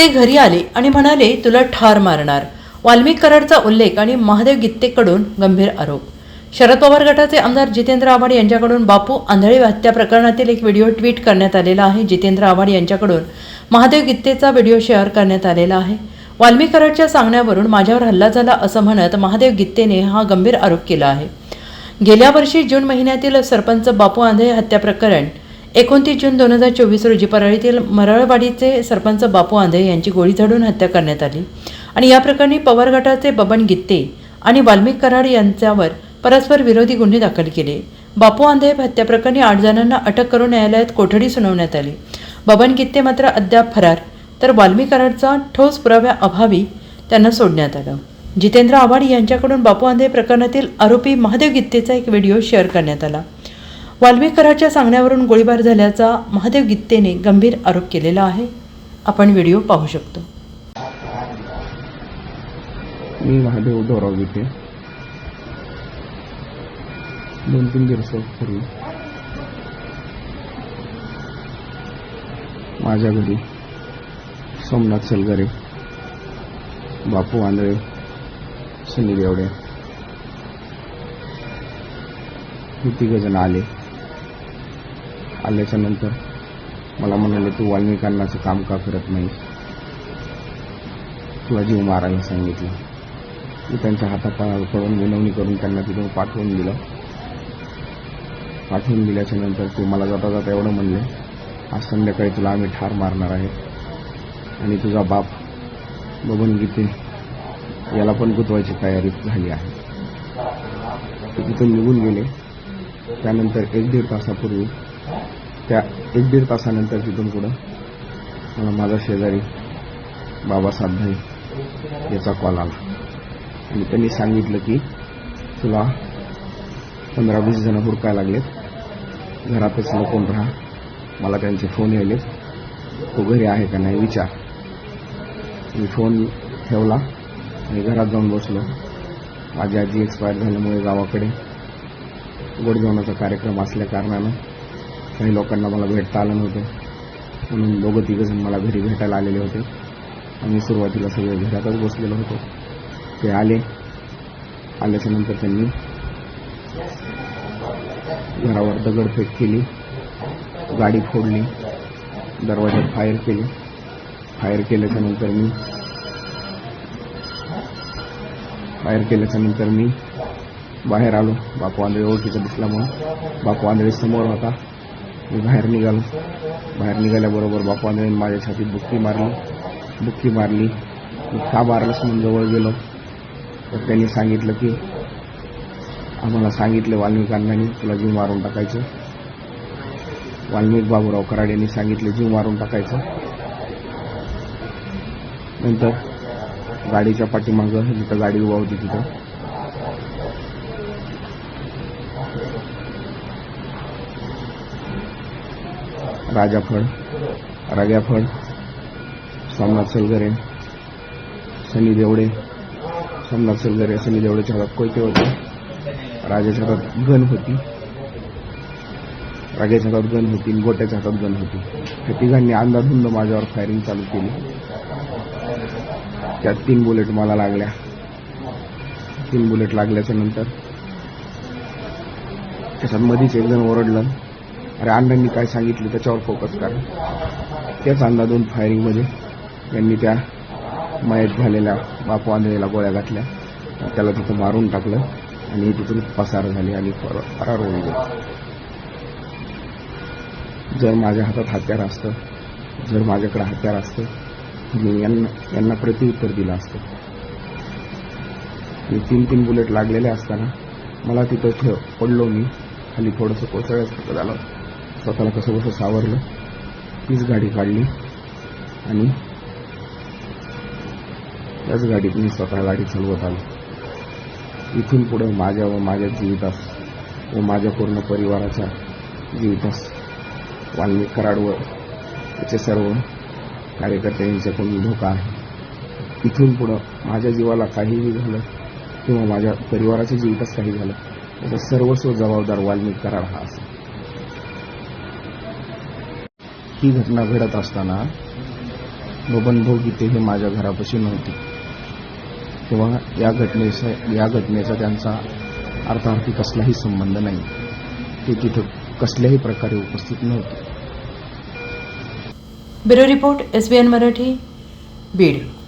ते घरी आले आणि म्हणाले तुला ठार मारणार. वाल्मिक कराडचा उल्लेख आणि महादेव गित्तेकडून गंभीर आरोप. शरद पवार गटाचे आमदार जितेंद्र आव्हाड यांच्याकडून बापू आंधळे हत्या प्रकरणातील एक व्हिडिओ ट्विट करण्यात आलेला आहे. जितेंद्र आव्हाड यांच्याकडून महादेव गित्तेचा व्हिडिओ शेअर करण्यात आलेला आहे. वाल्मिक कराडच्या सांगण्यावरून माझ्यावर हल्ला झाला असं म्हणत महादेव गित्तेने हा गंभीर आरोप केला आहे. गेल्या वर्षी जून महिन्यातील सरपंच बापू आंधळे हत्या प्रकरण एकोणतीस जून दोन हजार चोवीस रोजी परळीतील मरळवाडीचे सरपंच बापू आंधळे यांची गोळी झाडून हत्या करण्यात आली. आणि या प्रकरणी पवार गटाचे बबन गित्ते आणि वाल्मिक कराड यांच्यावर परस्पर विरोधी गुन्हे दाखल केले. बापू आंधळे हत्या प्रकरणी आठ जणांना अटक करून न्यायालयात कोठडी सुनावण्यात आली. बबन गित्ते मात्र अद्याप फरार तर वाल्मिक कराडचा ठोस पुराव्याअभावी त्यांना सोडण्यात आलं. जितेंद्र आव्हाड यांच्याकडून बापू आंधळे प्रकरणातील आरोपी महादेव गित्तेचा एक व्हिडिओ शेअर करण्यात आला. वाल्मीकराच्या सांगण्यावरून गोळीबार झाल्याचा महादेव गित्तेने गंभीर आरोप केलेला आहे. आपण व्हिडिओ पाहू शकतो. मी महादेव उद्धवराव गीते दोन तीन दिवसापूर्वी माझ्या घरी सोमनाथ सलगरे बापू आंधळे सनी देवडे हे तिघजण आले. आल्याच्यानंतर मला म्हणाले तू वाल्मिकांनाचं काम का करत नाही तुला जीव मारायला सांगितलं. मी त्यांच्या हातापायाकडून विनवणी करून त्यांना तिथून पाठवून दिलं. पाठवून दिल्याच्या नंतर ते मला जाता जाता एवढं म्हणले आज संध्याकाळी तुला आम्ही ठार मारणार आहे. आणि तुझा बाप बबन गीते याला पण गुतवायची तयारी झाली आहे. ते तिथून निघून गेले. त्यानंतर एक दीड तासापूर्वी त्या एक दीड तासानंतर तिथून पुढं मला माझा शेजारी बाबासाहेब भाई याचा कॉल आला. आणि त्यांनी सांगितलं की तुला पंधरा वीस जण हुडकायला लागलेत. घरातच लपून राहा. मला त्यांचे फोन यायलेत. तो घरी आहे का नाही विचार. मी फोन ठेवला आणि घरात जाऊन बसलो. माझी आजी एक्सपायर झाल्यामुळे गावाकडे गोडजेवणाचा कार्यक्रम असल्या कारणानं काही लोकांना मला भेटता आलं नव्हतं. म्हणून दोघं तिघंजण मला घरी भेटायला आलेले होते. आम्ही सुरुवातीला सगळे घरातच बसलेलो होतो. ते आले. आल्याच्यानंतर त्यांनी घरावर दगडफेक केली. गाडी फोडली. दरवाज्यात फायर केली. फायर केल्याच्यानंतर मी फायर केल्याच्यानंतर मी बाहेर आलो. बापू आंधळे ओळखीचा दिसल्यामुळं बापू आंधळे समोर होता. मी बाहेर निघालो. बाहेर निघाल्याबरोबर बापाने आंधळेने माझ्या छातीत बुक्की मारली. बुक्की मारली. मी का मारलंच म्हणून जवळ गेलो. तर त्यांनी सांगितलं की आम्हाला सांगितलं वाल्मिकांनी तुला जीव मारून टाकायचं. वाल्मिक बाबूराव कराड यांनी सांगितले जीव मारून टाकायचं. नंतर गाडीच्या पाठीमागं जिथं गाडी उभा होती तिथं राजाफळ राजाफळ सोमनाथ सलगरे सनी देवडे सोमनाथ सलगरे सनी देवडेच्या हातात कोयते होते. राजाच्या हातात गण होती. राजाच्या हातात गण होती गोट्याच्या हातात गण होती. त्या तिघांनी अंदाधुंद माझ्यावर फायरिंग चालू केली. त्यात तीन बुलेट मला लागल्या. तीन बुलेट लागल्याच्या नंतर त्याच्यात मधीच एक जण ओरडलं. अरे अण्णांनी काय सांगितलं त्याच्यावर फोकस करा. त्याच अंदाधून फायरिंगमध्ये त्यांनी त्या मयत झालेल्या बापू आंधळेला गोळ्या घातल्या. त्याला तिथं मारून टाकलं आणि तिथून पसार झाली आणि फरार होऊन गेले. जर माझ्या हातात हत्यार असतं जर माझ्याकडे हत्यार असतं मी यांना यांना प्रत्युत्तर दिलं असतं. मी तीन तीन बुलेट लागलेले असताना मला तिथं ठेव पडलो मी. खाली थोडंसं कोसळल्यासारखं झालं स्वतःला कसं कसं सावरलं तीच गाडी काढली आणि त्याच गाडीत मी स्वतः गाडी चालवत आलो. इथून पुढे माझ्या व माझ्या जीवितास व माझ्या पूर्ण परिवाराच्या जीवितास वाल्मिक कराड व त्याचे सर्व कार्यकर्त्यांच्याकडून धोका आहे. इथून पुढं माझ्या जीवाला काहीही झालं किंवा माझ्या परिवाराच्या जीवितास काही झालं त्याचा सर्वस्व जबाबदार वाल्मिक कराड हा असेल. ही घटना घडत असताना बबन गीते हे माझ्या घरापाशी नव्हते. तेव्हा या घटनेचा या घटनेचा त्यांचा अर्थार्थी कसलाही संबंध नाही. ते तिथं कसल्याही प्रकारे उपस्थित नव्हते. Bureau report S B N Marathi Beed.